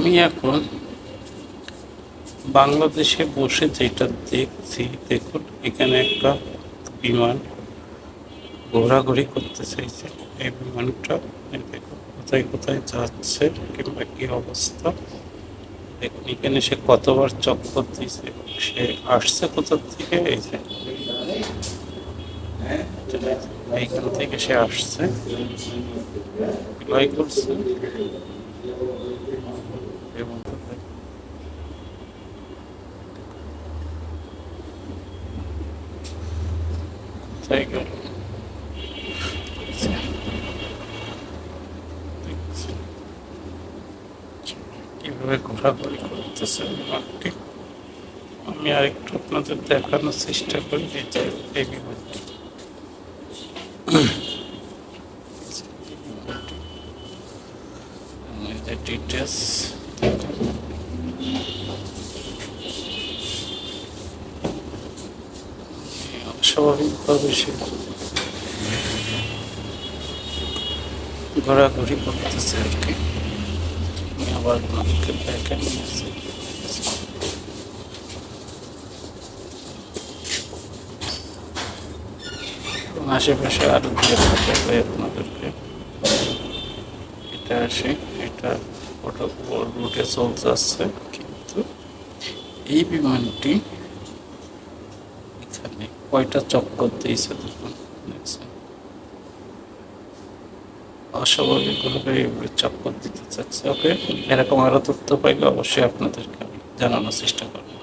আমি এখন বাংলাদেশে বসে যেটা দেখছি, দেখুন, এখানে একটা বিমান ঘোরাঘুরি করতে চাইছে। এই বিমানটা দেখুন, কোথায় কোথায় যাচ্ছে কিংবা কি অবস্থা। দেখুন, এখানে সে কতবার চক্কর দিয়েছে সে আসছে কোথা থেকে? এই যে, এইখান থেকে সে আসছে। করছে? গেল কীভাবে ঘোরাঘুরি করতেছে বিমানটি আমি আরেকটু আপনাদের দেখানোর চেষ্টা করি যে এই বিমানটি ডিটেলস অস্বাভাবিকভাবে সে ঘোরাঘুরি করতেছে আর কি। আবার আপনাদেরকে দেখে নিয়েছি আশেপাশে আরও দিয়ে দেখাবে আপনাদেরকে এটা আসে, এটা ওটা রুটে চলতে আসছে, কিন্তু এই বিমানটি কয়টা চক্কর দিয়েছে অস্বাভাবিকভাবে চক্কর দিতে চাচ্ছে। ওকে, এরকম আরও তথ্য পাইলে অবশ্যই আপনাদেরকে জানানোর চেষ্টা করব।